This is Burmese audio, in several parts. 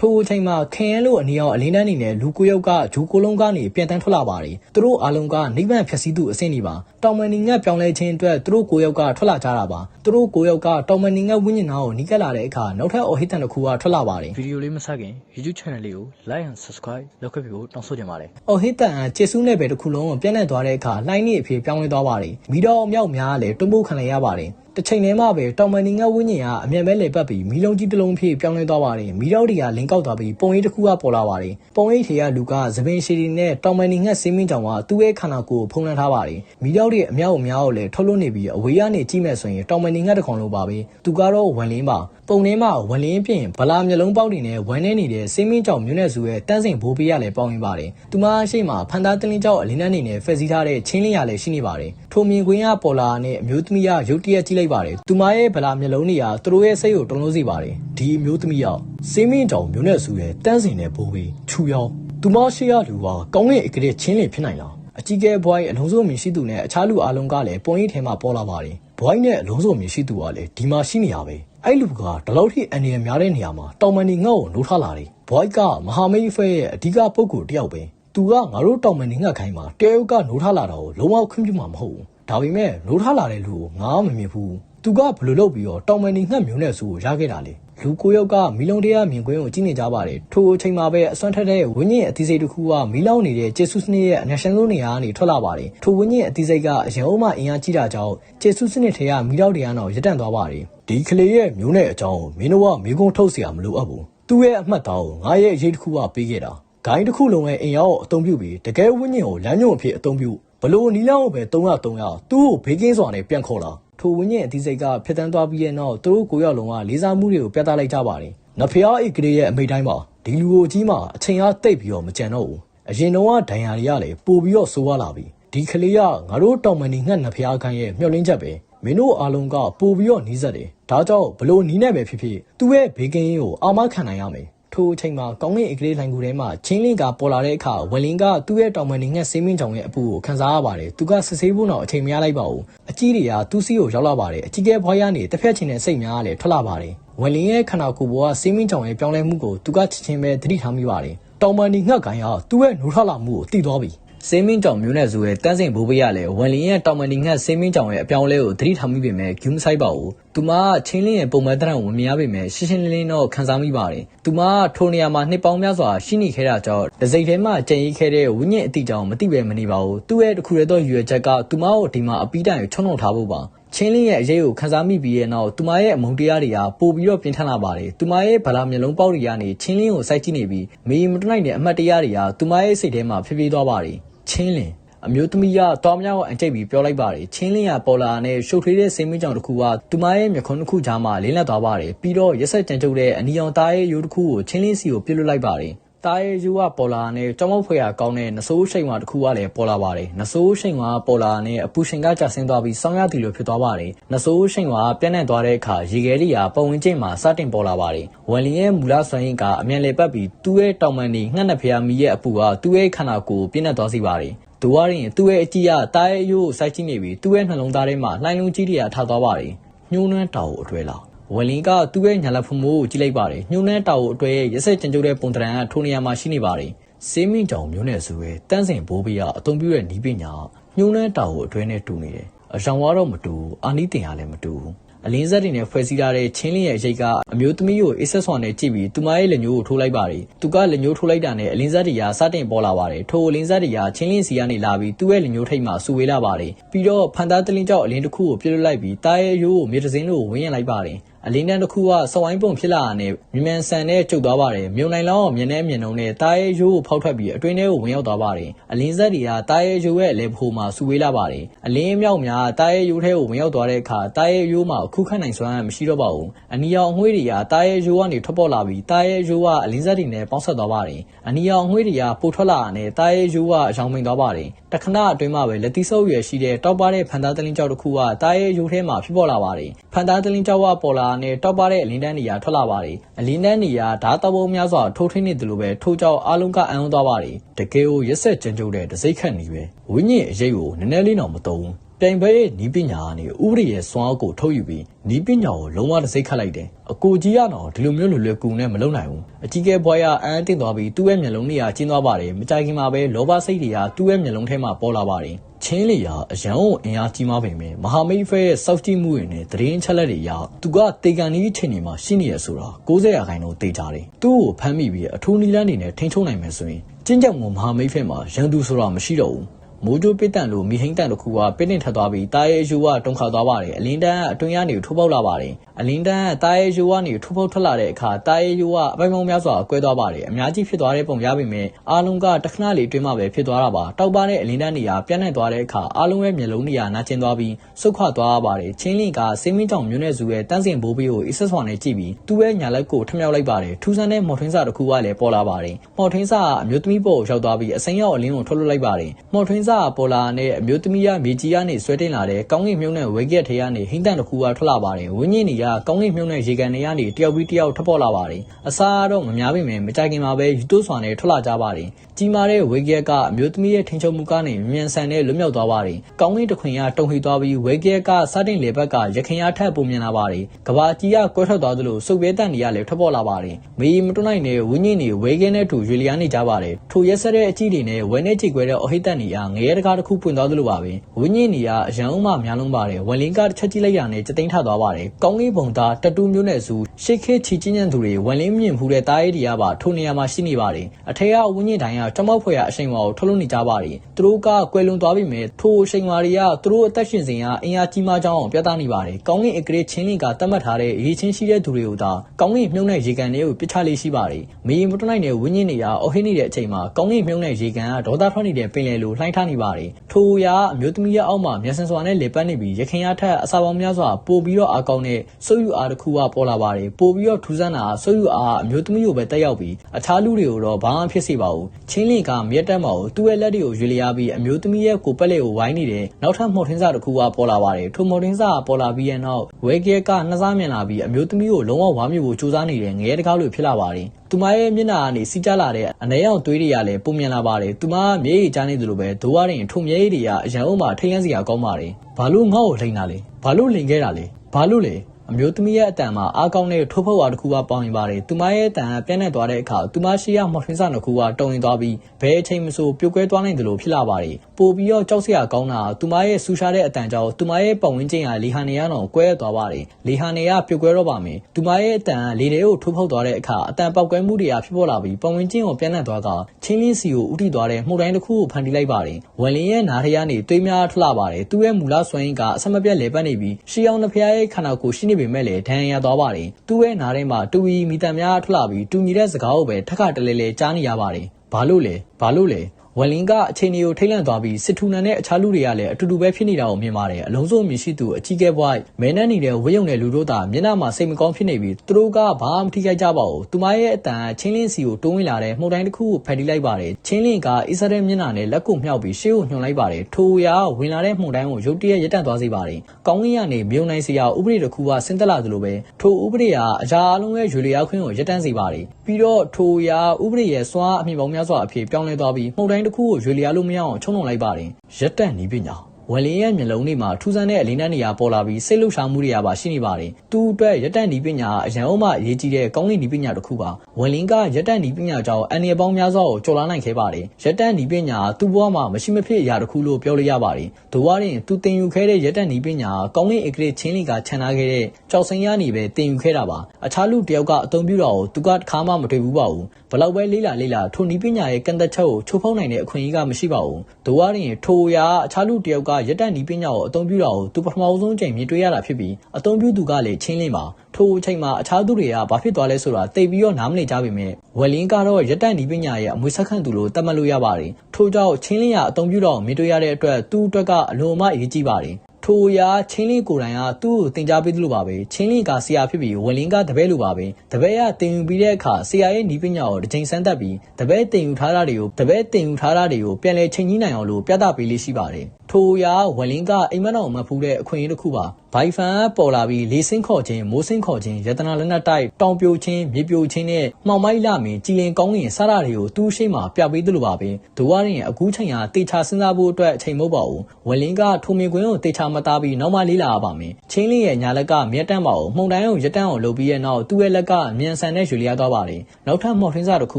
ထိုအချိန်မှာခင်ရဲလို့အနီအောင်အလင်းတန်းနေနဲ့လူကိုယောက်ကဂျူကိုလုံးကနေပြန်တန်းထွက်လာပါတယ်သူတို့အားလုံးကနိဗ္ဗာန်ဖြတ်စည်းသူအဆင့်နေပါတောင်မန်နီငတ်ပြောင်းလဲခြင်းအတွက်သူတို့ကိုယောက်ကထွက်လာကြတာပါသူတို့ကိုယောက်ကတောင်မန်နီငတ်ဝိညာဉ်နာကိုနီးကပ်လာတဲ့အခါနောက်ထပ်အော်ဟစ်တန်တစ်ခုကထွက်လာပါတယ်ဗီဒီယိုလေးမစခင် YouTube channel လေးကို like and subscribe လုပ်ခဲ့ပြီးဖို့တောင်းဆိုချင်ပါတယ်အော်ဟစ်တန်အကျေဆူးနယ်ပယ်တစ်ခုလုံးကိုပြန့်နှံ့သွားတဲ့အခါလှိုင်းနေအဖြစ်ပြောင်းလဲသွားပါတယ်မီတော်အမြောက်များလည်းတွန်းပို့ခံလိုက်ရပါတယ် တစ်ချိန်တည်းမှာပဲတောင်မန်နီငတ်ဝိညာဉ်ကအမြန်ပဲလေပတ်ပြီးမီလုံးကြီးတစ်လုံးဖြစ်ပြောင်းလဲသွားပါတယ်မီတော်တွေကလင်းကောက်သွားပြီးပုံရိပ်တစ်ခုကပေါ်လာပါတယ်ပုံရိပ်ထေကလူကသပင်ရှည်တွေနဲ့တောင်မန်နီငတ်စင်းမင်းကြောင်ကသူ့ရဲ့ခန္ဓာကိုယ်ကိုဖုံးလွှမ်းထားပါတယ်မီတော်တွေအမြောက်အများကိုလည်းထုတ်လွှတ်နေပြီးအဝေးကနေကြည့်မဲ့ဆိုရင်တောင်မန်နီငတ်တစ်ကောင်လိုပါပဲသူကတော့ဝန်လင်းပါပုံထဲမှာဝန်လင်းပြင်ဗလာမျိုးလုံးပေါက်တွေနဲ့ဝမ်းနေနေတဲ့စင်းမင်းကြောင်မျိုးနဲ့စုရဲ့တန်းစင်ဘိုးပေးရလည်းပေါင်းရင်းပါတယ်သူမရှိမှဖန်သားတင်းလင်းကြောင်အလင်းနဲ့နေနဲ့ဖက်စီးထားတဲ့ချင်းလင်းရလည်းရှိနေပါတယ်ထိုမြင်ကွင်းကပေါ်လာနဲ့အမျိုးသမီးကရုတ်တရက်ကြည့်လိုက်ပါတယ်သူမရဲ့ဗလာမျိုးလုံးတွေကသူတို့ရဲ့စိတ်ကိုတုံလို့စီပါတယ်ဒီအမျိုးသမီးကစင်းမင်းကြောင်မျိုးနဲ့စုရဲ့တန်းစင်နဲ့ဘိုးပေးချူရောသူမရှိရလူပါကောင်းကင်အကတဲ့ချင်းလင်းဖြစ်နိုင်လားအကြီးကဲဘွိုင်းအလုံးစုံမြင်ရှိသူနဲ့အခြားလူအလုံးကလည်းပုံရိပ်ထဲမှာပေါ်လာပါတယ်ဘွိုင်းနဲ့အလုံးစုံမြင်ရှိသူကလည်းဒီမှာရှိနေရပဲအဲ့လူကဒီလောက်ထိအန်ရများတဲ့နေရာမှာတောင်မန်နီငေါ့ကိုနိုးထလာတယ်ဘွိုင်းကမဟာမိတ်ဖဲရဲ့အဓိကပုဂ္ဂိုလ်တယောက်ပဲသူကငါတို့တောင်မန်နီငှက်ခိုင်းမှာတယောက်ကနိုးထလာတာကိုလုံးဝခွင့်ပြုမှာမဟုတ်ဘူး ဒါပေမဲ့နိုးထလာတဲ့လူကိုငါမမြင်ဘူးသူကဘယ်လိုလုပ်ပြီးတော့တောင်မန်နီငှက်မျိုးနဲ့ဆူကိုရခဲ့တာလဲလူကိုယောက်ကမီလုံးတရားမြင်ကွင်းကိုကြည့်နေကြပါတယ်ထိုအချိန်မှာပဲအစွမ်းထက်တဲ့ဝင်းညင်အသီးစိတ်တစ်ခုကမီလောင်နေတဲ့ကျေဆုစနစ်ရဲ့အနက်ရှန်ဆုံးနေရာကနေထွက်လာပါတယ်ထိုဝင်းညင်အသီးစိတ်ကအရင်အုံးမှအင်အားကြီးတာကြောင့်ကျေဆုစနစ်ထဲကမီလောက်တရားတော့ရပ်တန့်သွားပါတယ်ဒီကလေးရဲ့မျိုးနဲ့အကြောင်းမင်းတို့ကမိကုံးထုတ်เสียမလိုအပ်ဘူးသူ့ရဲ့အမှတ်သားကိုငါရဲ့အရေးတစ်ခုကပေးခဲ့တာဂိုင်းတစ်ခုလုံးရဲ့အင်အားကိုအသုံးပြုပြီးတကယ်ဝင်းညင်ကိုလမ်းညွှန်အဖြစ်အသုံးပြု ဘလို့နီလောင်ကိုပဲ300 300သူ့ကိုဘေးကင်းစွာနဲ့ပြန်ခေါ်လာထိုဝင်းညင်အသီးစိတ်ကဖျက်တမ်းသွားပြီးတဲ့နောက်သူတို့ကိုရောက်လုံးကလေးစားမှုတွေကိုပြသလိုက်ကြပါတယ်။နဖျားအိတ်ကလေးရဲ့အမိတ်တိုင်းမှာဒီလူကိုကြီးမှာအချိန်အားတိတ်ပြီးတော့မကြံတော့ဘူး။အရင်တော့ဒဏ်ရာတွေကလည်းပိုပြီးတော့ဆိုးရလာပြီ။ဒီကလေးကငါတို့တောင်မန်နီငှက်နဖျားခန်းရဲ့မျှော်လင့်ချက်ပဲ။မင်းတို့အားလုံးကပိုပြီးတော့နီးစပ်တယ်။ဒါကြောင့်ဘလို့နီးနေပဲဖြစ်ဖြစ်သူ့ရဲ့ဘေးကင်းရေးကိုအာမခံနိုင်ရမယ်။ ထိုအချိန်မှာကောင်းကင်အကလေးလိုင်ကူထဲမှာချင်းလင်းကပေါ်လာတဲ့အခါဝလင်းကသူ့ရဲ့တောင်ပန်နေငှက်ဆေးမင်းကြောင်ရဲ့အပူကိုခံစားရပါတယ်သူကစစ်ဆေးဖို့တော့အချိန်မရလိုက်ပါဘူးအကြီးတွေကသူ့စီကိုရောက်လာပါတယ်အကြီးကဲဘွားရနေတစ်ဖက်ချင်းနဲ့စိတ်များလည်းထွက်လာပါတယ်ဝလင်းရဲ့ခန္ဓာကိုယ်ပေါ်ကဆေးမင်းကြောင်ရဲ့ပြောင်းလဲမှုကိုသူကချက်ချင်းပဲသတိထားမိပါတယ်တောင်ပန်နေငှက်ကိုင်းကသူ့ရဲ့နိုးထလာမှုကိုသိသွားပြီစင်းမင်းကြောင်မျိုးနဲ့ဆိုရဲတန်းစင်ဘိုးဘေးရလဲဝန်လင်းရဲ့တောင်မန်ဒီငှက်စင်းမင်းကြောင်ရဲ့အပြောင်းလဲကိုသတိထားမိပေမဲ့ဂူးမဆိုင်ပါဘူး။သူမကချင်းလင်းရဲ့ပုံမှန်တရံဝင်မရပေမဲ့ရှင်းရှင်းလင်းလင်းတော့ခံစားမိပါတယ်။သူမကထိုနေရာမှာနှစ်ပေါင်းများစွာရှိနေခဲ့တာကြောင့်ဒစိမ့်ထဲမှာကြံရိခဲ့တဲ့ဝိညာဉ်အတိကြောင်မသိပဲမနေပါဘူး။သူ့ရဲ့တစ်ခုတည်းသောရွယ်ချက်ကသူမကိုဒီမှာအပီးတိုင်ကိုချုံနှုံထားဖို့ပါ။ချင်းလင်းရဲ့အရေးကိုခန်းစားမိပြီးရဲ့နောက်သူမရဲ့အမုန်းတရားတွေကပို့ပြီးတော့ပြင်းထန်လာပါတယ်။သူမရဲ့ဗလာမျက်လုံးပေါက်တွေကနေချင်းလင်းကိုစိုက်ကြည့်နေပြီးမေးမတနိုင်တဲ့အမှတ်တရားတွေကသူမရဲ့စိတ်ထဲမှာဖြည်းဖြည်းသွားပါတယ်။ချင်းလင်း အမျိုးသမီးကတောင်းမြောက်အန်ကျိတ်ပြီးပြောလိုက်ပါတယ်ချင်းလင်းရပေါ်လာနဲ့ရှုပ်ထွေးတဲ့စိတ်မင်းကြောင်တစ်ခုကသူမရဲ့မျက်ခုံးတစ်ခုကြားမှာလင်းလက်သွားပါတယ်ပြီးတော့ရက်ဆက်ကြံကြုတ်တဲ့အနီအောင်သားရဲ့ရိုးတစ်ခုကိုချင်းလင်းစီကိုပြစ်လွတ်လိုက်ပါတယ်တားရဲ့ယူကပေါ်လာနဲ့ကြောင်းမောက်ဖွေရကောင်းတဲ့နဆိုးရှိန်ဝါတစ်ခုကလည်းပေါ်လာပါတယ်နဆိုးရှိန်ဝါပေါ်လာနဲ့အပူရှင်ကကျဆင်းသွားပြီးစောင်းရသည်လိုဖြစ်သွားပါတယ်နဆိုးရှိန်ဝါပြန့်နှံ့သွားတဲ့အခါရေခဲတွေကပုံဝင်ကျင့်မှာစတင်ပေါ်လာပါတယ်ဝန်လီရဲ့မူလဆွမ်းရင်ကအမြန်လေပတ်ပြီးသူ့ရဲ့တောင်ပန်ဒီငှက်နှစ်ဖျားမီရဲ့အပူကသူ့ရဲ့ခန္ဓာကိုယ်ပြင်းထန်သွားစေပါတယ် ဒူဝါရင်သူ့ရဲ့အကြည့်ကတားရဲ့ရိုးကိုစိုက်ကြည့်နေပြီးသူ့ရဲ့နှလုံးသားထဲမှာလှိုင်းလုံးကြီးတွေကထားသွားပါတယ်ညှိုးနှွမ်းတောင်ကိုအတွဲလာဝလင်ကသူ့ရဲ့ညာလက်ဖမိုးကိုကြည့်လိုက်ပါတယ်ညှိုးနှမ်းတောင်ကိုအတွဲရဲ့ရက်ဆက်ကြံကြုတ်တဲ့ပုံတရံကထိုနေရာမှာရှိနေပါတယ်စေးမင်းကြောင်မျိုးနဲ့ဆိုရဲတန်းစင်ဘိုးဘေးကအုံပြည့်ရဲ့နီးပညာညှိုးနှမ်းတောင်ကိုအတွဲနဲ့တူနေတယ်အယောင်ကတော့မတူအာနီးတင်ရလည်းမတူဘူး အလင်းဆက်တွေနဲ့ဖွဲ့စည်းထားတဲ့ချင်းလင်းရဲ့အရိတ်ကအမျိုးသမီးကိုအစ်ဆက်ဆွန်နဲ့ကြည့်ပြီးသူမရဲ့လက်ညှိုးကိုထိုးလိုက်ပါတယ်။သူကလက်ညှိုးထိုးလိုက်တာနဲ့အလင်းဆက်တွေကစတင်ပေါ်လာပါတယ်။ထိုအလင်းဆက်တွေကချင်းလင်းစီကနေလာပြီးသူ့ရဲ့လက်ညှိုးထိပ်မှာဆူဝေးလာပါတယ်။ပြီးတော့ဖန်သားတလင်းကြောက်အလင်းတစ်ခုကိုပြစ်လွတ်လိုက်ပြီးတားရဲ့ရိုးကိုမြေတစင်းလို့ဝင်းရင်လိုက်ပါတယ်။ အလင်းတန်းတစ်ခုကစဝိုင်းပုံဖြစ်လာတာနဲ့မြ мян ဆန်နဲ့ကျုပ်သွားပါတယ်မြုံနိုင်လောင်းအောင်မြင်နေမြင်နှုံနဲ့တားရဲ့ရိုးကိုဖောက်ထွက်ပြီးအတွင်းထဲကိုဝင်ရောက်သွားပါတယ်အလင်းဆက်တွေကတားရဲ့ရိုးရဲ့အလဲဖိုးမှာစူဝေးလာပါတယ်အလင်းမြောက်များတားရဲ့ရိုးထဲကိုဝင်ရောက်သွားတဲ့အခါတားရဲ့ရိုးမှာခုခတ်နိုင်စွမ်းမရှိတော့ပါဘူးအနီရောင်အငွေးတွေကတားရဲ့ရိုးကနေထွက်ပေါ်လာပြီးတားရဲ့ရိုးကအလင်းဆက်တွေနဲ့ပေါင်းဆက်သွားပါတယ်အနီရောင်အငွေးတွေကပိုထွက်လာတာနဲ့တားရဲ့ရိုးကအယောင်မိန်သွားပါတယ်တခဏအတွင်းမှာပဲလက်သီးဆုပ်ရွယ်ရှိတဲ့တောက်ပါတဲ့ဖန်သားတလင်းကြောက်တစ်ခုကတားရဲ့ရိုးထဲမှာဖြစ်ပေါ်လာပါတယ်ဖန်သားတလင်းကြောက်ကပေါ်လာ တဲ့တောက်ပါတဲ့အလင်းတန်းနေရာထွက်လာပါတယ်အလင်းတန်းနေရာဓာတ်တောက်ပုံများစွာထိုးထွင်းနေတယ်လို့ပဲထိုးကြောက်အားလုံးကအံ့ဩသွားပါတယ်တကယ်ကိုရက်ဆက်ကြံကြုတ်တဲ့တစိမ့်ခတ်နေပဲဝိညာဉ်အရေးကိုနည်းနည်းလေးတော့မတုံး ပြိုင်ပွဲရဲ့နီးပညာကနေဥပဒေရဲ့စွမ်းအားကိုထုတ်ယူပြီးနီးပညာကိုလုံးဝတစ်စိတ်ခတ်လိုက်တယ်အကိုကြီးရတော့ဒီလိုမျိုးလွယ်လွယ်ကူနဲ့မလုံနိုင်ဘူးအကြီးကဲဘွားရအန်းတင်သွားပြီးသူ့ရဲ့မျက်လုံးတွေကကျင်းသွားပါတယ်မကြိုက်ခင်မှာပဲလောဘစိတ်တွေကသူ့ရဲ့မျက်လုံးထဲမှာပေါ်လာပါတယ်ချင်းလီယာအရန်ကိုအင်အားကြီးမားပေမဲ့မဟာမိတ်ဖဲရဲ့စောက်တီမှုတွေနဲ့သတင်းချက်လက်တွေအရသူကတေကန်နီးချိန်နေမှာရှိနေရဆိုတာ90ရာခိုင်နှုန်းတေချာတယ်သူ့ကိုဖမ်းမိပြီးအထူးနီလန်းနေနဲ့ထိန်းချုပ်နိုင်မယ်ဆိုရင်ကျင်းကြောင်မမဟာမိတ်ဖဲမှာရန်သူဆိုတာမရှိတော့ဘူး မိုးကြိုးပစ်တန်လိုမိဟိန်တန်တစ်ခုကပစ်နေထက်သွားပြီးတာရဲ့အယူကတုံခါသွားပါတယ်အလင်းတန်းအတွင်းကနေထိုးပေါက်လာပါတယ်အလင်းတန်းတာရဲ့အယူကနေထိုးပေါက်ထွက်လာတဲ့အခါတာရဲ့အယူကအပိုင်ပေါင်းများစွာကွဲသွားပါတယ်အများကြီးဖြစ်သွားတဲ့ပုံရပေမဲ့အားလုံးကတခဏလေးအတွင်းမှာပဲဖြစ်သွားတာပါတောက်ပါတဲ့အလင်းတန်းနေရာပြန့်နှံ့သွားတဲ့အခါအားလုံးရဲ့မျက်လုံးနေရာနာကျင်သွားပြီးဆုတ်ခွာသွားပါတယ်ချင်းလင့်ကစင်းမင်းကြောင်မျိုးနဲ့စုရဲ့တန်းစင်ဘိုးဘေးကိုအစ်ဆက်ဆွာနဲ့ကြည့်ပြီးသူ့ရဲ့ညာလက်ကိုထမြောက်လိုက်ပါတယ်ထူးဆန်းတဲ့မော်ထွင်းစာတစ်ခုကလည်းပေါ်လာပါတယ်မော်ထွင်းစာကအမျိုးသမီးပေါ်ရောက်သွားပြီးအစိမ်းရောက်အလင်းကိုထုတ်လွှတ်လိုက်ပါတယ်မော်ထွင်းစာကပေါ်လာတဲ့ အမျိုးသမီးရမြေကြီးကနေ ဆွဲတင်လာတဲ့ ကောင်းကင်မြုံနဲ့ဝဲကက်ထဲကနေ ဟိန်းတန်တစ်ခုက ထွက်လာပါတယ်ဝင်းကြီးနေက ကောင်းကင်မြုံနဲ့ရေကန်တွေကနေ တယောက်ပြီးတယောက်ထပ်ပေါ်လာပါတယ်အစားတော့ မများပေမဲ့မကြိုက်ခင်မှာပဲယူတိုးဆွာနဲ့ ထွက်လာကြပါတယ် ကြီးမားတဲ့ ဝဲကက်က အမျိုးသမီးရဲ့ထင်ချုံမှုကနေ မြန်ဆန်တဲ့ လွတ်မြောက်သွားပါတယ် ကောင်းကင်တစ်ခွင်က တုံဟိသွားပြီး ဝဲကက်က စတင်လေဘက်ကရခင်ရထပ်ပုံမြင်လာပါတယ်ကဘာကြီးက ကွဲထွက်သွားသလို စုပ်ပဲတန်တွေကလည်း ထွက်ပေါ်လာပါတယ်မေးမတွနိုင်တဲ့ဝင်းကြီးနေဝဲကက်နဲ့တူ ရွေလျားနေကြပါတယ် ထိုရက်ဆက်တဲ့အကြည့်တွေနဲ့ ဝဲနဲ့ချိတ်ခွဲတဲ့အဟိတ်တန်တွေကငရဲတကားတစ်ခုပွင့်သွားသလိုပါပဲဝင်းကြီးနေကအရန်ဦးမှများလုံးပါတယ်ဝက်လင်းကတစ်ချက်ကြည့်လိုက်ရနဲ့ကြသိန်းထသွားပါတယ်ကောင်းကင်ဘုံသားတတူးမျိုးနဲ့စုရှေ့ခဲချီချင်းညံသူတွေဝက်လင်းမြင့်ဖူးတဲ့တားရဲတွေကပါထိုနေရာမှာရှိနေပါတယ်အထက်ကဝင်းကြီးတိုင်းကတမောက်ဖွယ်ရအရှိန်ဝါကိုထုတ်လို့နေကြပါတယ်သူတို့ကကွယ်လွန်သွားပြီမဲ့ထိုအရှိန်ဝါတွေကသူတို့အသက်ရှင်စဉ်ကအင်အားကြီးမားကြောင်းအောင်ပြသနေပါတယ်ကောင်းကင်အကရေချင်းလင်ကတတ်မှတ်ထားတဲ့ရေချင်းရှိတဲ့သူတွေကိုသာကောင်းကင်မြုံတဲ့ရေကန်တွေကိုပစ်ချလေးရှိပါတယ်မေးမတွနိုင်တဲ့ဝင်းကြီးနေကအဟိနေတဲ့အချိန်မှာကောင်းကင်မြုံတဲ့ရေကန်ကဒေါသထွက်နေတဲ့ပင်လယ်လိုလှိုင်းထားနေပါတယ်ထိုရာအမျိုးသမီးရဲ့အောက်မှာမျက်စင်စွာနဲ့လေပတ်နေပြီးရခင်ရထက်အစာပေါင်းများစွာပို့ပြီးတော့အကောင်းနဲ့စုပ်ယူအားတစ်ခုကပေါ်လာပါတယ်ပို့ပြီးတော့ထူးဆန်းတာစုပ်ယူအားအမျိုးသမီးကိုပဲတက်ရောက်ပြီးအခြားလူတွေကိုတော့ဘာမှဖြစ်စေပါဘူးချင်းလင်ကမြက်တက်မအောင်သူ့ရဲ့လက်တွေကိုရွေလျားပြီးအမျိုးသမီးရဲ့ကိုပက်လက်ကိုဝိုင်းနေတဲ့နောက်ထပ်မော်ထင်းစာတစ်ခုကပေါ်လာပါတယ်ထိုမော်ထင်းစာကပေါ်လာပြီးရဲ့နောက်ဝဲကဲကနှစ်စားမြင်လာပြီးအမျိုးသမီးကိုလုံးဝဝါမျိုးကိုစူးစမ်းနေတဲ့ငရဲတကားလိုဖြစ်လာပါတယ် သူမရဲ့မျက်နှာကနေစီးကြလာတဲ့အနှဲအောင်သွေးတွေကလည်းပုံမြင်လာပါတယ်သူမကမျက်ရည်ကျနေသလိုပဲဒိုးရရင်ထုံမျက်ရည်တွေကအရန်အုံးမှာထိတ်လန့်စရာကောင်းပါတယ်ဘာလို့ငေါ့ကိုလိန်တာလဲဘာလို့လိန်ခဲ့တာလဲဘာလို့လဲ အမျိုးသမီးရဲ့အတန်မှာအားကောင်းတဲ့ထိုးဖောက်ဝါတစ်ခုကပေါင်ရင်ပါတယ်။သူမရဲ့အတန်ကပြန့်နှံ့သွားတဲ့အခါသူမရှိရမော်ထင်းစာနှစ်ခုကတုံရင်သွားပြီးဘဲအချိန်မဆိုပြုတ်ကွဲသွားနိုင်တယ်လို့ဖြစ်လာပါတယ်။ပို့ပြီးတော့ကြောက်စရာကောင်းတာသူမရဲ့ဆူရှားတဲ့အတန်ကြောင့်သူမရဲ့ပတ်ဝန်းကျင်ကလေဟာနေရတော့ကွဲသွားပါတယ်။လေဟာနေရပြုတ်ကွဲတော့ပါမယ်။သူမရဲ့အတန်ကလေတွေကိုထိုးဖောက်သွားတဲ့အခါအတန်ပေါက်ကွဲမှုတွေကဖြစ်ပေါ်လာပြီးပတ်ဝန်းကျင်ကိုပြန့်နှံ့သွားကချင်းလင်းစီကိုဥတီသွားတဲ့မှုတိုင်းတစ်ခုကိုဖန်တီးလိုက်ပါတယ်။ဝယ်လင်းရဲ့နားထရကနေတွေးများထလာပါတယ်။သူ့ရဲ့မူလဆွမ်းရင်းကအဆက်မပြတ်လဲပတ်နေပြီးရှီအောင်နှစ်ဖျားရဲ့ခန္ဓာကိုယ်ရှိနေပေမဲ့လည်းဒဏ်ရာသွားပါတယ်။သူ့ရဲ့နားထဲမှာတူရီမီတန်များထွက်လာပြီးတူညီတဲ့စကားကိုပဲထက်ခါတလဲလဲကြားနေရပါတယ်။ဘာလို့လဲ။ဘာလို့လဲ။ ဝက်လင်ကအချိန်တွေကိုထိတ်လန့်သွားပြီးစစ်ထူနန်နဲ့အခြားလူတွေကလည်းအတူတူပဲဖြစ်နေတာကိုမြင်ပါတယ်အလုံးစုံမြင်ရှိသူအကြီးကဲဘွိုင်းမဲနှန်းနေတဲ့ဝေယုံတဲ့လူတို့သာမျက်နှာမှာစိတ်မကောင်းဖြစ်နေပြီးသူတို့ကဘာမှမထိခိုက်ကြပါဘူးသူမရဲ့အတန်ချင်းလင်းစီကိုတိုးဝင်လာတဲ့မှုန်တိုင်းတစ်ခုကိုဖယ်တီးလိုက်ပါတယ်ချင်းလင်းကအစ္စရဲမျက်နှာနဲ့လက်ကိုမြှောက်ပြီးရှေ့ကိုညွှန်လိုက်ပါတယ်ထိုရာဝင်လာတဲ့မှုန်တိုင်းကိုရုတ်တရက်ရပ်တန့်သွားစေပါတယ်ကောင်းကင်ကနေမြုံနိုင်စရာဥပဒေတစ်ခုကဆင်းသက်လာသလိုပဲထိုဥပဒေကအရာအလုံးရဲ့ရွေလျားခွင့်ကိုရပ်တန့်စေပါတယ်ပြီးတော့ထိုရာဥပဒေရဲ့စွမ်းအမြင့်ပေါင်းများစွာအဖြစ်ပြောင်းလဲသွားပြီးမှုန်တိုင်းတစ်ခုကိုရွေလျားလို့မရအောင်ချုံနှုံလိုက်ပါတယ်ရက်တက်နီးပညာဝယ်လင်းရဲ့မျက်လုံးတွေမှာထူးဆန်းတဲ့အလင်းတန်းနေရာပေါ်လာပြီးစိတ်လှုပ်ရှားမှုတွေကပါရှိနေပါတယ်။သူ့အတွက်ရက်တက်နီးပညာအရန်အုံးမှအရေးကြီးတဲ့ကောင်းကင်နီးပညာတစ်ခုပါ။ဝယ်လင်းကရက်တက်နီးပညာကြောင့်အန်ရပေါင်းများစွာကိုကျော်လွှားနိုင်ခဲ့ပါတယ်။ရက်တက်နီးပညာသူ့ဘဝမှာမရှိမဖြစ်အရာတစ်ခုလို့ပြောလို့ရပါတယ်။ဒိုဝါရင်သူတင်ယူခဲ့တဲ့ရက်တက်နီးပညာကောင်းကင်အကရချင်းလီကခြံထားခဲ့တဲ့ကြောက်စိမ်းရနေပဲတင်ယူခဲ့တာပါ။အခြားလူတယောက်ကအသုံးပြုတာကိုသူကတစ်ခါမှမတွေ့ဘူးပါဘူး။ဘလောက်ပဲလေးလာလေးလာထိုနီးပညာရဲ့ကန့်သက်ချက်ကိုချိုးဖောက်နိုင်တဲ့အခွင့်အရေးကမရှိပါဘူး။ဒိုဝါရင်ထိုရာအခြားလူတယောက်ကရက်တက်နီးပညာကိုအသုံးပြုတာကိုသူပထမဆုံးချိန်မြင်တွေ့ရတာဖြစ်ပြီးအသုံးပြုသူကလည်းချင်းလင်းပါထိုအချိန်မှာအခြားသူတွေကဘာဖြစ်သွားလဲဆိုတာသိပြီးတော့နားမလည်ကြပေမဲ့ဝယ်လင်းကတော့ရက်တက်နီးပညာရဲ့အမွေဆက်ခန့်သူလို့သတ်မှတ်လို့ရပါတယ်ထို့ကြောင့်ချင်းလင်းရအသုံးပြုတော့မြင်တွေ့ရတဲ့အတွက်သူ့အတွက်ကအလွန်အမအရေးကြီးပါတယ် ထိုရာချင်းလင်းကိုယ်တိုင်ကသူ့ကိုတင် जा ပေးသလိုပါပဲချင်းလင်းကဆရာဖြစ်ပြီးဝလင်းကတပည့်လိုပါပဲတပည့်ကတင်ယူပြီးတဲ့အခါဆရာရဲ့နီးပညာကိုတစ်ချိန်ဆန်းသက်ပြီးတပည့်တင်ယူထားတာတွေကိုတပည့်တင်ယူထားတာတွေကိုပြန်လဲချိန်ကြီးနိုင်အောင်လို့ပြသပေးလေးရှိပါတယ်ထိုရာဝလင်းကအိမ်မက်တော်မဖူးတဲ့အခွင့်အရေးတစ်ခုပါဘိုင်ဖန်ပေါ်လာပြီးလေးစင်းခေါ်ခြင်းမိုးစင်းခေါ်ခြင်းယတနာလက်နက်တိုက်တောင်ပြိုခြင်းမြေပြိုခြင်းနဲ့မှောင်မိုက်လာမင်ကြည်လင်ကောင်းကင်စတာတွေကိုသူ့ရှိမှပြပေးသလိုပါပဲဒိုဝါရင်အခုချိန်ဟာတေချာစဉ်းစားဖို့အတွက်အချိန်မဟုတ်ပါဘူးဝလင်းကထိုမင်ကွင်းကိုတေချာမသားပြီးနောက်မှလေးလာရပါမယ်ချင်းလေးရဲ့ညာလက်ကမြက်တန့်ပါအောင်မှုန်တိုင်းကိုရက်တန့်အောင်လုပ်ပြီးရဲ့နောက်သူ့ရဲ့လက်ကအမြန်ဆန်တဲ့ယူလီယာသွားပါတယ်နောက်ထပ်မော်ထင်းစာတစ်ခု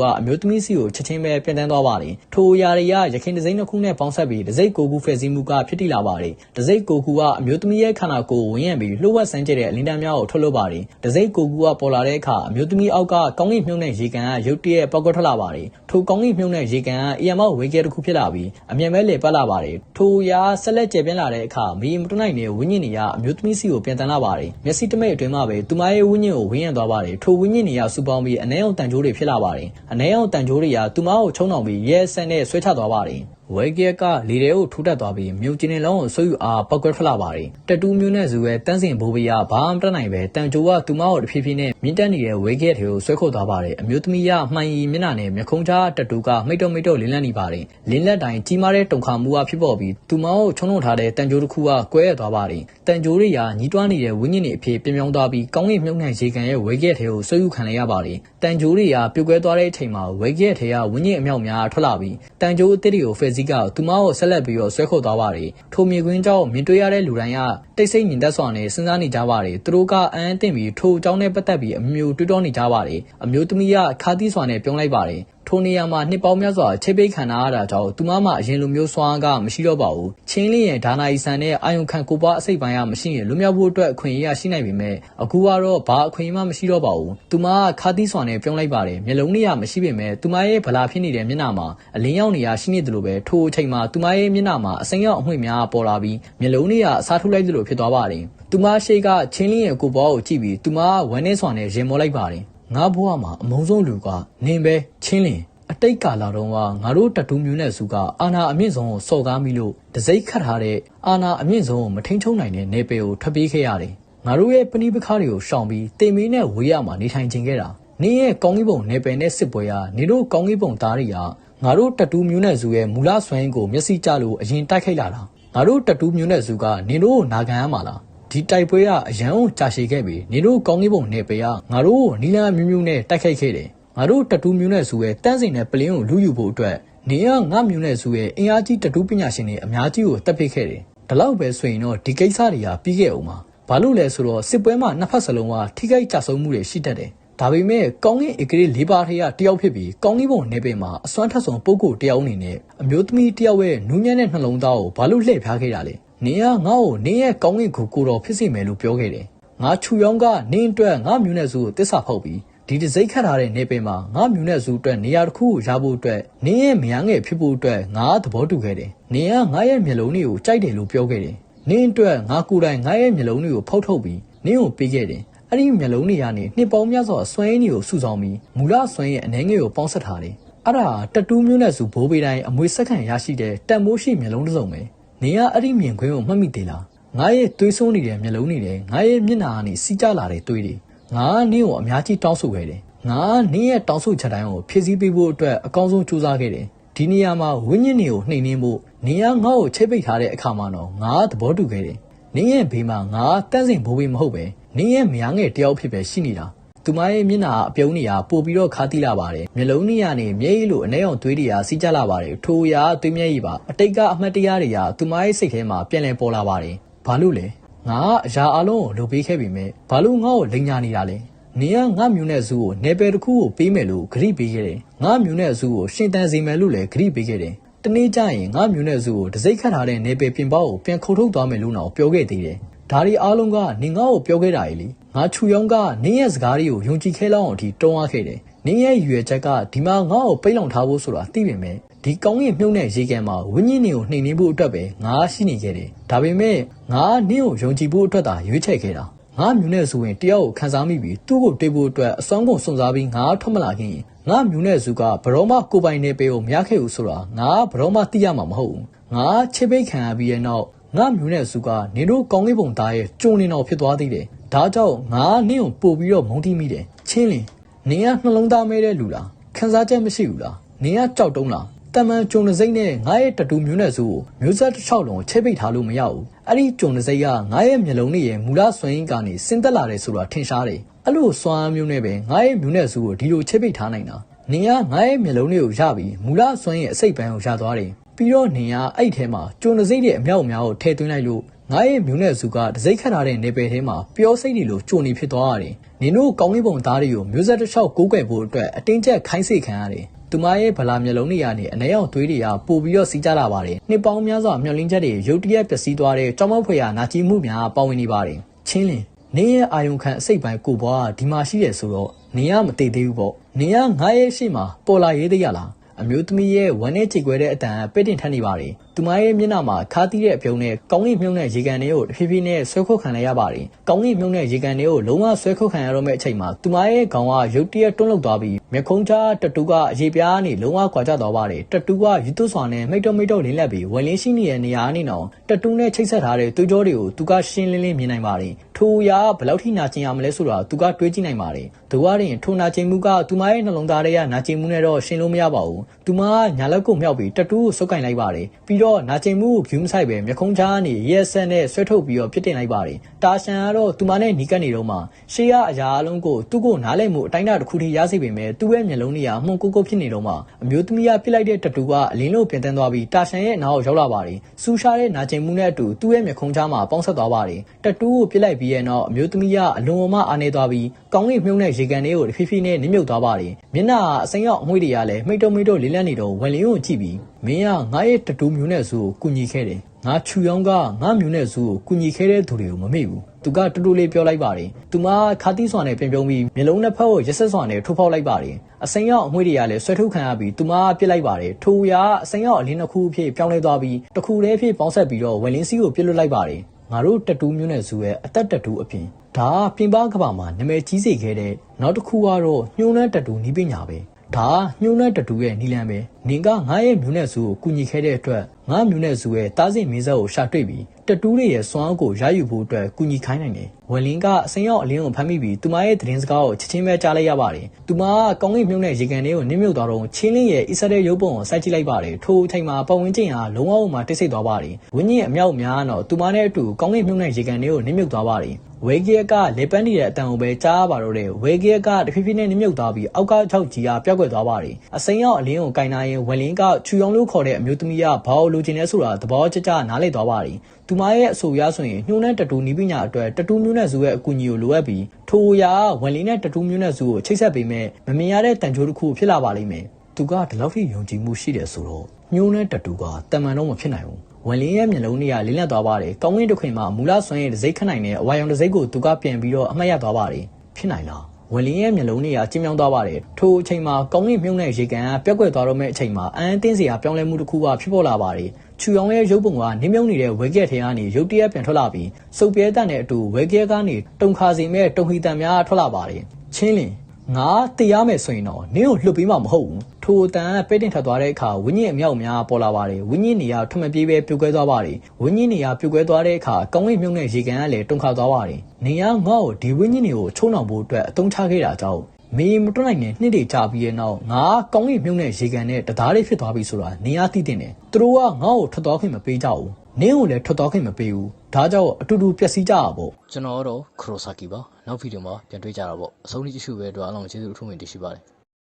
ကအမျိုးသမီးစီကိုချက်ချင်းပဲပြန်တန်းသွားပါတယ်ထိုအရာတွေကရခင်ဒစိမ့်တစ်ခုနဲ့ပေါင်းဆက်ပြီးဒစိမ့်ကိုကူဖယ်စည်းမှုကဖြစ်တည်လာပါတယ်ဒစိမ့်ကိုကူကအမျိုးသမီးရဲ့ခန္ဓာကိုယ်ဝင်းရံပြီးလှုပ်ဝက်ဆန်းကျက်တဲ့အလင်းတန်းများကိုထုတ်လုပ်ပါတယ်ဒစိမ့်ကိုကူကပေါ်လာတဲ့အခါအမျိုးသမီးအောက်ကကောင်းကင်မြုံနဲ့ရေကန်ကရုတ်တရက်ပေါက်ကွက်ထွက်လာပါတယ်ထိုကောင်းကင်မြုံနဲ့ရေကန်ကအီယမ်မောက်ဝေကဲတစ်ခုဖြစ်လာပြီးအမြန်ပဲလေပတ်လာပါတယ်ထိုအရာဆက်လက်ကျယ်ပြန့်လာတဲ့အခါမီမတွနိုင်တဲ့ဝင်းညင်တွေကအမျိုးသမီးစီကိုပြန်တန်းလာပါတယ်မျက်စိတမိတ်အတွင်းမှာပဲသူမရဲ့ဝင်းညင်ကိုဝင်းရံသွားပါတယ်ထိုဝင်းညင်တွေကစူပေါင်းပြီးအနှဲအောင်တန်ကြိုးတွေဖြစ်လာပါတယ်အနှဲအောင်တန်ကြိုးတွေကသူမကိုချုံနှောင်ပြီးရဲဆန်နဲ့ဆွဲချသွားပါတယ် ဝဲကက်ကလေတဲကိုထိုးတက်သွားပြီးမြို့ကျင်းလုံးကိုဆွဲယူအားပောက်ကွက်ထွက်လာပါတယ်တတူးမျိုးနဲ့ဇူရဲ့တန်းစင်ဘိုးဘီယာဘာမှမတတ်နိုင်ပဲတန်ကြိုးကသူမကိုတဖြည်းဖြည်းနဲ့မြင့်တက်နေတဲ့ဝဲကက်တွေကိုဆွဲခုတ်သွားပါတယ်အမျိုးသမီးရမှန်ရီမျက်နှာနဲ့မျက်ခုံးကြားတတူးကမိတ်တော့မိတ်တော့လင်းလန့်နေပါတယ်လင်းလက်တိုင်းကြီးမားတဲ့တုံခါမှုကဖြစ်ပေါ်ပြီးသူမကိုချုံနှုံထားတဲ့တန်ကြိုးတစ်ခုကကွဲရသွားပါတယ်တန်ကြိုးတွေကညီးတွားနေတဲ့ဝင်းညင်တွေအဖြစ်ပြင်ပြောင်းသွားပြီးကောင်းကင်မြုပ်နှံရေကန်ရဲ့ဝဲကက်တွေကိုဆွဲယူခံလိုက်ရပါတယ်တန်ကြိုးတွေကပြုတ်ကွဲသွားတဲ့အချိန်မှာဝဲကက်တွေကဝင်းညင်အမြောက်များထွက်လာပြီးတန်ကြိုးအသစ်တွေကိုဖယ်စည်းကသူမကိုဆက်လက်ပြီးတော့ဆွဲခုတ်သွားပါတယ်ထိုမြေကွင်းကြောင့်မြင်တွေ့ရတဲ့လူတိုင်းကတိတ်ဆိတ်ညီသက်စွာနဲ့စဉ်းစားနေကြပါတယ်သူတို့ကအန်းအသင့်ပြီးထိုအကြောင်းနဲ့ပတ်သက်ပြီးအမျိုးတွေးတောနေကြပါတယ်အမျိုးသမီးကခါသီးစွာနဲ့ပြုံးလိုက်ပါတယ် ထိုနေရာမှာ နှစ်ပေါင်းများစွာ ချိတ်ပိတ်ခံရတာကြောင့် သူမမအရင်လိုမျိုး စွမ်းကမရှိတော့ပါဘူး ချင်းလေးရဲ့ဒါနာအီဆန်နဲ့ အာယုံခံ ကိုပွားအစိတ်ပိုင်းက မရှိရင် လွမြောက်ဖို့အတွက် အခွင့်အရေးရရှိနိုင်ပေမဲ့အခုကတော့ ဘာအခွင့်အရေးမှ မရှိတော့ပါဘူး သူမက ခါသီးစွာနဲ့ ပြုံးလိုက်ပါတယ် မျိုးလုံးလေးရမရှိပေမဲ့သူမရဲ့ဗလာဖြစ်နေတဲ့ မျက်နှာမှာ အလင်းရောက်နေရရှိနေတယ်လို့ပဲ ထိုအချိန်မှာ သူမရဲ့ မျက်နှာမှာ အစိမ်းရောက်အမွှေ့များပေါ်လာပြီး မျိုးလုံးလေးကအစားထိုးလိုက်သလို ဖြစ်သွားပါတယ် သူမရှိကချင်းလေးရဲ့ကိုပွားကိုကြည့်ပြီး သူမက ဝမ်းနေစွာနဲ့ ရင်မောလိုက်ပါတယ် ငါဘွားမှာအမုံဆုံးလူကနင်းပဲချင်းလင်းအတိတ်ကာလတုန်းကငါတို့တတူးမျိုးနဲ့စုကအာနာအမြင့်ဆုံးကိုစော်ကားမိလို့တစိမ့်ခတ်ထားတဲ့အာနာအမြင့်ဆုံးကိုမထိန်ချုံနိုင်တဲ့နေပယ်ကိုထွက်ပြေးခဲ့ရတယ်။ငါတို့ရဲ့ပဏိပခါတွေကိုရှောင်ပြီးတင်မီနဲ့ဝေးရမှာနေထိုင်ခြင်းခဲ့တာ။နင်းရဲ့ကောင်းကင်ဘုံနေပယ်နဲ့စစ်ပွဲရနေတို့ကောင်းကင်ဘုံသားတွေကငါတို့တတူးမျိုးနဲ့စုရဲ့မူလဆွမ်းကိုမျက်စိကျလို့အရင်တိုက်ခိုက်လာတာ။ငါတို့တတူးမျိုးနဲ့စုကနင်တို့ကိုနာခံရမှာလား။ ဒီတိုက်ပွဲကအရန်ကိုကြာရှည်ခဲ့ပြီနေတို့ကောင်းကင်ဘုံနေပယ်ကငါတို့ကိုနီလာမျိုးမျိုးနဲ့တိုက်ခိုက်ခဲ့တယ်ငါတို့တတူးမျိုးနဲ့စုရဲ့တန်းစင်နဲ့ပလင်းကိုလူယူဖို့အတွက်နေရငါမျိုးနဲ့စုရဲ့အင်အားကြီးတတူးပညာရှင်တွေအများကြီးကိုတက်ပစ်ခဲ့တယ်ဒီလောက်ပဲဆိုရင်တော့ဒီကိစ္စတွေကပြီးခဲ့အောင်ပါဘာလို့လဲဆိုတော့စစ်ပွဲမှာနှစ်ဖက်စလုံးကထိခိုက်ကြဆုံးမှုတွေရှိတတ်တယ်ဒါပေမဲ့ကောင်းကင်ဧကရေလေးပါးထရတယောက်ဖြစ်ပြီးကောင်းကင်ဘုံနေပင်မှာအစွမ်းထက်ဆုံးပုဂ္ဂိုလ်တယောက်အနေနဲ့အမျိုးသမီးတယောက်ရဲ့နူးညံ့တဲ့နှလုံးသားကိုဘာလို့လှည့်ဖျားခဲ့တာလဲ နင်ကငါ့ကိုနင်ရဲ့ကောင်းကင်ကိုကိုတော်ဖြစ်စေမယ်လို့ပြောခဲ့တယ်ငါချူယောင်းကနင်းအတွက်ငါမျိုးနဲ့စုကိုတစ္ဆာဖောက်ပြီးဒီတစိမ့်ခတ်ထားတဲ့နေပင်မှာငါမျိုးနဲ့စုအတွက်နေရာတစ်ခုကိုရဖို့အတွက်နင်းရဲ့မယားငယ်ဖြစ်ဖို့အတွက်ငါသဘောတူခဲ့တယ်။နင်းကငါရဲ့မျက်လုံးတွေကိုကြိုက်တယ်လို့ပြောခဲ့တယ်။နင်းအတွက်ငါကိုယ်တိုင်ငါရဲ့မျက်လုံးတွေကိုဖောက်ထုတ်ပြီးနင်းကိုပေးခဲ့တယ်။အဲ့ဒီမျက်လုံးတွေကနေနှစ်ပေါင်းများစွာစွမ်းရည်တွေကိုစုဆောင်ပြီးမူလစွမ်းရည်အနေငယ်ကိုပေါင်းဆက်ထားတယ်။အဲ့ဒါတတူးမျိုးနဲ့စုဘိုးဘေးတိုင်းအမွေဆက်ခံရရှိတဲ့တန်မိုးရှိမျက်လုံးတစ်စုံပဲ။ နင်းကအဲ့ဒီမြင်ကွင်းကိုမှတ်မိသေးလား။ငါရဲ့သွေးဆုံးနေတဲ့မျက်လုံးတွေနဲ့ငါရဲ့မျက်နှာကနေစီးကြလာတဲ့သွေးတွေငါနင်းကိုအများကြီးတောင်းဆိုခဲ့တယ်ငါနင်းရဲ့တောင်းဆိုချက်တိုင်းကိုဖြည့်ဆည်းပေးဖို့အတွက်အကောင်းဆုံးကြိုးစားခဲ့တယ်ဒီနေရာမှာဝင်းညင်းတွေကိုနှိမ်နှင်းဖို့နင်းကငါ့ကိုချိတ်ပိတ်ထားတဲ့အခါမှာတော့ငါသဘောတူခဲ့တယ်နင်းရဲ့ဘေးမှာငါတန်းစင်ဘိုးဘေးမဟုတ်ပဲနင်းရဲ့မယားငယ်တယောက်ဖြစ်ပဲရှိနေတာ သူမရဲ့မျက်နှာအပြုံးနေရပို့ပြီးတော့ခါတိလာပါတယ်မျက်လုံးနေရနေမျက်ရည်လိုအနှဲအောင်သွေးတွေကစီးကျလာပါတယ်ထိုရာသွေးမျက်ရည်ပါအတိတ်ကအမှတ်တရတွေကသူမရဲ့စိတ်ထဲမှာပြန်လည်ပေါ်လာပါတယ်ဘာလို့လဲငါကအရာအလုံးကိုလုပ်ပေးခဲ့ပြီမဲ့ဘာလို့ငါ့ကိုလိန်ညာနေတာလဲနေကငါမျိုးနဲ့ဇူးကိုနေပယ်တစ်ခုကိုပေးမယ်လို့ဂရိပေးခဲ့တယ်ငါမျိုးနဲ့ဇူးကိုရှင်တန်စီမယ်လို့လည်းဂရိပေးခဲ့တယ်တနေ့ကျရင်ငါမျိုးနဲ့ဇူးကိုတစိမ့်ခတ်ထားတဲ့နေပယ်ပြင်ပကိုပြန်ခုတ်ထုတ်သွားမယ်လို့တော့ပြောခဲ့သေးတယ် ဒါဒီအားလုံးကနေငါ့ကိုပြောခဲ့တာလေငါချူယောင်းကနင်းရဲ့စကားတွေကိုယုံကြည်ခဲလောက်အောင်အထိတွန်းအားခဲ့တယ်နင်းရဲ့ရွယ်ချက်ကဒီမှာငါ့ကိုပိတ်လောင်ထားဖို့ဆိုတာသိပေမဲ့ဒီကောင်းကင်မြုပ်တဲ့ရေကန်မှာဝင်းကြီးနေကိုနှိမ်နှင်းဖို့အတွက်ပဲငါရှိနေခဲ့တယ်ဒါပေမဲ့ငါနင်းကိုယုံကြည်ဖို့အတွက်သာရွေးချယ်ခဲ့တာငါမျိုးနဲ့ဆိုရင်တယောက်ကိုခံစားမိပြီးသူ့ကိုတေးဖို့အတွက်အစွမ်းကုန်စွန့်စားပြီးငါထွက်မလာခင်ငါမျိုးနဲ့စုကဘရောမကိုပိုင်နေပေကိုမရခဲ့ဘူးဆိုတာငါဘရောမသိရမှာမဟုတ်ဘူးငါချစ်ပိတ်ခံရပြီးရဲ့နောက် ငါမျိုးနဲ့စုကနင်တို့ကောင်းကင်ဘုံသားရဲ့ကြုံနေတော့ဖြစ်သွားသေးတယ်ဒါကြောင့်ငါနင့်ကိုပို့ပြီးတော့မုန်းတိမိတယ်ချင်းလင်နင်ကနှလုံးသားမဲတဲ့လူလားခံစားချက်မရှိဘူးလားနင်ကကြောက်တုံးလားတမန်ကျုံတစိမ့်နဲ့ငါရဲ့တတူမျိုးနဲ့စုကိုမျိုးဆက်တစ်ချောက်လုံးချဲပိတ်ထားလို့မရဘူးအဲ့ဒီကျုံတစိမ့်ကငါရဲ့မျက်လုံးနဲ့ရဲ့မူလဆွမ်းရင်းကနေဆင်းသက်လာတယ်ဆိုတာထင်ရှားတယ်အဲ့လိုစွမ်းအားမျိုးနဲ့ပဲငါရဲ့မျိုးနဲ့စုကိုဒီလိုချဲပိတ်ထားနိုင်တာနင်ကငါရဲ့မျက်လုံးလေးကိုရပြီးမူလဆွမ်းရင်းအစိတ်ပန်းကိုရသွားတယ် ပြီးတော့နင်ကအဲ့ထဲမှာကျုံတစိမ့်ရဲ့အမြောက်အများကိုထည့်သွင်းလိုက်လို့ငါရဲ့မျိုးနဲ့စုကတစိမ့်ခတ်ထားတဲ့နေပယ်ထဲမှာပျော်စိတ်တွေလိုကျုံနေဖြစ်သွားရတယ်နင်တို့ကောင်းကင်ဘုံသားတွေကိုမျိုးဆက်တစ်ချောက်ကိုးကွယ်ဖို့အတွက်အတင်းကျပ်ခိုင်းစေခံရတယ်သူမရဲ့ဗလာမျက်လုံးတွေကနေအနှဲအောင်သွေးတွေကပို့ပြီးတော့စီးကြလာပါတယ်။နှစ်ပေါင်းများစွာမျောလင်းချက်တွေရုတ်တရက်ပျက်စီးသွားတဲ့ကြောင်မောက်ဖွေရနာကျင်မှုများပါဝင်နေပါတယ်။ချင်းလင်နေရဲ့အာယုံခံအစိတ်ပိုင်းကိုဘွားဒီမှာရှိတယ်ဆိုတော့နေရမသိသေးဘူးပေါ့။နေရငါရဲ့ရှေ့မှာပေါ်လာရေးသေးရလား။ အမျိုးသမီးရဲ့ဝမ်းနဲ့ကြေကွဲတဲ့အတန်ပဲ့တင်ထက်နေပါတယ်။သူမရဲ့မျက်နှာမှာခါးတီးတဲ့အပြုံးနဲ့ကောင်းကင်မြုံနဲ့ရေကန်တွေကိုတဖြည်းဖြည်းနဲ့ဆွဲခုတ်ခံလိုက်ရပါတယ်။ကောင်းကင်မြုံနဲ့ရေကန်တွေကိုလုံးဝဆွဲခုတ်ခံရတော့မယ့်အချိန်မှာသူမရဲ့ခေါင်းကရုတ်တရက်တွန်းလှုပ်သွားပြီးမျက်ခုံးချတတူကအရေပြားကနေလုံးဝကွာကျသွားပါတယ်။တတူကယူသွစွာနဲ့မိတ်တော့မိတ်တော့လင်းလက်ပြီးဝယ်လင်းရှိနေတဲ့နေရာအနေနဲ့တတူနဲ့ချိတ်ဆက်ထားတဲ့သွေးကြောတွေကိုသူကရှင်းလင်းလင်းမြင်နိုင်ပါတယ်။ထိုအရာဘယ်လောက်ထိနာကျင်ရမလဲဆိုတာသူကတွေးကြည့်နိုင်ပါတယ်။သူကရင်ထိုနာကျင်မှုကသူမရဲ့နှလုံးသားထဲကနာကျင်မှုနဲ့တော့ရှင်းလို့မရပါဘူး။သူမကညာလက်ကိုမြောက်ပြီးတတူကိုစုပ်ကင်လိုက်ပါတယ်။ပြီးတော့နာကျင်မှုကိုဂူးမဆိုင်ပဲမျက်ခုံးချားကနေရဲဆက်နဲ့ဆွဲထုတ်ပြီးတော့ပြစ်တင်လိုက်ပါတယ်။တာရှန်ကတော့သူမနဲ့နီးကပ်နေတော့မှရှေးကအရာအလုံးကိုသူ့ကိုနားလည်မှုအတိုင်းအတာတစ်ခုထိရစေပေမဲ့သူ့ရဲ့မျက်လုံးတွေကမှုန်ကိုကိုဖြစ်နေတော့မှအမျိုးသမီးကပြစ်လိုက်တဲ့တတူကအလင်းလို့ပြင်တန်းသွားပြီးတာရှန်ရဲ့နားကိုရောက်လာပါတယ်။စူရှာတဲ့နာကျင်မှုနဲ့အတူသူ့ရဲ့မျက်ခုံးချားမှာပေါင်းဆက်သွားပါတယ်။တတူကိုပြစ်လိုက်ပြီးရဲ့နောက်အမျိုးသမီးကအလွန်အမအားနေသွားပြီးကောင်းကင်မြုံတဲ့ရေကန်လေးကိုတဖြည်းဖြည်းနဲ့နစ်မြုပ်သွားပါတယ်။မျက်နှာအစိမ်းရောက်အမွှေးတွေကလည်းမိတ်တုံမိတ်တုံလေးလန့်နေတော့ဝင်လင်းကိုကြည့်ပြီး မင်းကငါရဲ့တတူမျိုးနဲ့စုကိုကူညီခဲ့တယ်။ငါချူယောင်းကငါမျိုးနဲ့စုကိုကူညီခဲ့တဲ့သူတွေကိုမမေ့ဘူး။သူကတူတူလေးပြောလိုက်ပါတယ်။သူမခါတီးစွာနဲ့ပြင်ပြုံးပြီးမျက်လုံးနှစ်ဖက်ကိုရက်ဆက်စွာနဲ့ထိုးဖောက်လိုက်ပါတယ်။အစိမ်းရောက်အမွှေးတွေကလည်းဆွဲထုတ်ခံရပြီးသူမပြစ်လိုက်ပါတယ်။ထိုအရာအစိမ်းရောက်အလင်းတစ်ခုအဖြစ်ပြောင်းလဲသွားပြီးတစ်ခုတည်းဖြစ်ပေါင်းဆက်ပြီးတော့ဝင်လင်းစီကိုပြစ်လွတ်လိုက်ပါတယ်။ငါတို့တတူးမျိုးနဲ့စုရဲ့အသက်တတူးအပြင်ဒါပြင်ပကဘာမှာနာမည်ကြီးစေခဲ့တဲ့နောက်တစ်ခုကတော့ညှိုးနှံတတူးနီးပညာပဲ ဒါညှိုးနှံတတူးရဲ့နီလန်ပဲနင်ကငါရဲ့မျိုးနဲ့စုကိုကူညီခဲ့တဲ့အတွက်ငါမျိုးနဲ့စုရဲ့တားစိမ့်မင်းဆက်ကိုရှာတွေ့ပြီးတတူးတွေရဲ့စွမ်းအားကိုရယူဖို့အတွက်ကူညီခိုင်းနိုင်တယ်ဝယ်လင်းကအစိမ်းရောက်အလင်းကိုဖမ်းမိပြီးသူမရဲ့သတင်းစကားကိုချက်ချင်းပဲကြားလိုက်ရပါတယ်သူမကကောင်းကင်မြုံနဲ့ရေကန်လေးကိုနင်းမြုပ်သွားတော့ချင်းလင်းရဲ့အစ္စတဲ့ရုပ်ပုံကိုစိုက်ကြည့်လိုက်ပါတယ်ထိုအချိန်မှာပတ်ဝန်းကျင်ဟာလုံးဝမှတိတ်ဆိတ်သွားပါတယ်ဝင်းကြီးအမြောက်များတော့သူမနဲ့အတူကောင်းကင်မြုံနဲ့ရေကန်လေးကိုနင်းမြုပ်သွားပါတယ် ဝေဂီယကလေပန်းနေတဲ့အတန်ကိုပဲကြားရပါတော့တယ်ဝေဂီယကတဖြည်းဖြည်းနဲ့နမြုပ်သွားပြီးအောက်က၆ကြီးကပျောက်ကွယ်သွားပါတယ်အစိမ်းရောက်အလင်းကိုကင်နာရင်ဝလင်းကချူယောင်လို့ခေါ်တဲ့အမျိုးသမီးကဘာလို့လိုချင်လဲဆိုတာသဘောကျကျနားလည်သွားပါတယ်သူမရဲ့အဆိုအရဆိုရင်ညှိုးနဲ့တတူနီးပညာအတွက်တတူမျိုးနဲ့ဇူရဲ့အကူအညီကိုလိုအပ်ပြီးထိုအရာဝလင်းနဲ့တတူမျိုးနဲ့ဇူကိုချိတ်ဆက်ပေးမဲ့မမြင်ရတဲ့တန်ကြိုးတစ်ခုဖြစ်လာပါလိမ့်မယ်သူကဒီလောက်ထိယုံကြည်မှုရှိတယ်ဆိုတော့ညှိုးနဲ့တတူကတမန်တော့မဖြစ်နိုင်ဘူး ဝင်လင်းရဲ့မျက်လုံးတွေကလင်းလက်သွားပါတယ်။ကောင်းကင်တစ်ခွင်မှာမူလဆွမ်းရဲ့ဒစိတ်ခတ်နိုင်တဲ့အဝါရောင်ဒစိတ်ကိုသူကပြန်ပြီးတော့အမှတ်ရသွားပါတယ်။ဖြစ်နိုင်လား။ဝင်လင်းရဲ့မျက်လုံးတွေကကျဉ်းမြောင်းသွားပါတယ်။ထိုအချိန်မှာကောင်းကင်မြုံတဲ့ရေကန်ကပျောက်ကွယ်သွားတော့မယ့်အချိန်မှာအန်အသင်းစီကပြောင်းလဲမှုတစ်ခုကဖြစ်ပေါ်လာပါတယ်။ချူယောင်ရဲ့ရုပ်ပုံကနင်းမြုံနေတဲ့ဝဲကက်ထဲကနေရုတ်တရက်ပြန်ထွက်လာပြီးစုပ်ပြဲတန်တဲ့အတူဝဲကက်ကနေတုံခါစီမဲ့တုံဟီတန်များထွက်လာပါတယ်။ချင်းလင် ငါတရားမယ်ဆိုရင်တော့နင်းကိုလှုပ်ပေးမှာမဟုတ်ဘူးထိုအတန်ပဲ့တင်ထပ်သွားတဲ့အခါဝင်းကြီးအမြောက်များပေါ်လာပါတယ်ဝင်းကြီးနေရာထွမပြေးပဲပြုတ်ကွဲသွားပါတယ်ဝင်းကြီးနေရာပြုတ်ကွဲသွားတဲ့အခါကောင်းကင်မြုံနဲ့ရေကန်ကလည်းတုန်ခါသွားပါတယ်နေရာငါ့ကိုဒီဝင်းကြီးတွေကိုချုံအောင်ဖို့အတွက်အသုံးချခဲ့တာကြောင့်မေမတွနိုင်တဲ့နှစ်တွေကြာပြီးရဲ့နောက်ငါကောင်းကင်မြုံနဲ့ရေကန်နဲ့တသားလေးဖြစ်သွားပြီဆိုတာနေရာသိတင်တယ်သူတို့ကငါ့ကိုထွက်သွားခွင့်မပေးကြဘူးနင်းကိုလည်းထွက်သွားခွင့်မပေးဘူး ဒါကြောင့်အတူတူပျက်စီးကြတာပေါ့ကျွန်တော်ကတော့ခရိုဆာကီပါနောက်ဗီဒီယိုမှာပြန်တွေ့ကြတာပေါ့အဆုံးထိကြည့်ရှုပဲအတွက်အားလုံးကျေးဇူးအထူးတင်ရှိပါတယ်